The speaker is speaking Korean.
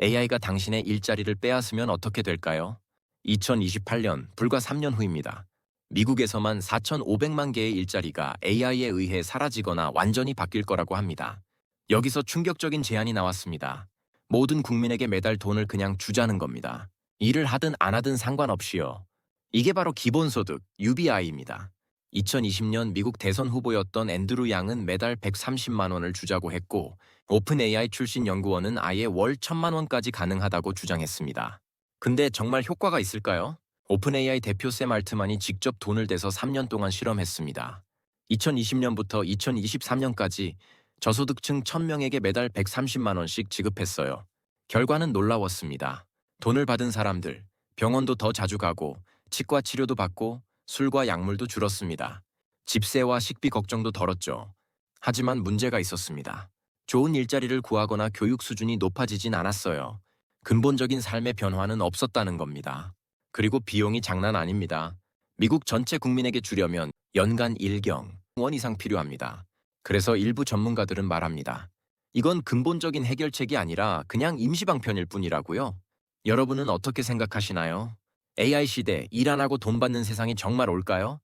AI가 당신의 일자리를 빼앗으면 어떻게 될까요? 2028년, 불과 3년 후입니다. 미국에서만 4,500만 개의 일자리가 AI에 의해 사라지거나 완전히 바뀔 거라고 합니다. 여기서 충격적인 제안이 나왔습니다. 모든 국민에게 매달 돈을 그냥 주자는 겁니다. 일을 하든 안 하든 상관없이요. 이게 바로 기본소득, UBI입니다. 2020년 미국 대선 후보였던 앤드루 양은 매달 130만 원을 주자고 했고 오픈 AI 출신 연구원은 아예 월 1000만 원까지 가능하다고 주장했습니다. 근데 정말 효과가 있을까요? 오픈 AI 대표 샘 알트만이 직접 돈을 대서 3년 동안 실험했습니다. 2020년부터 2023년까지 저소득층 1000명에게 매달 130만 원씩 지급했어요. 결과는 놀라웠습니다. 돈을 받은 사람들, 병원도 더 자주 가고 치과 치료도 받고 술과 약물도 줄었습니다. 집세와 식비 걱정도 덜었죠. 하지만 문제가 있었습니다. 좋은 일자리를 구하거나 교육 수준이 높아지진 않았어요. 근본적인 삶의 변화는 없었다는 겁니다. 그리고 비용이 장난 아닙니다. 미국 전체 국민에게 주려면 연간 1경 원 이상 필요합니다. 그래서 일부 전문가들은 말합니다. 이건 근본적인 해결책이 아니라 그냥 임시방편일 뿐이라고요. 여러분은 어떻게 생각하시나요? AI 시대 일 안 하고 돈 받는 세상이 정말 올까요?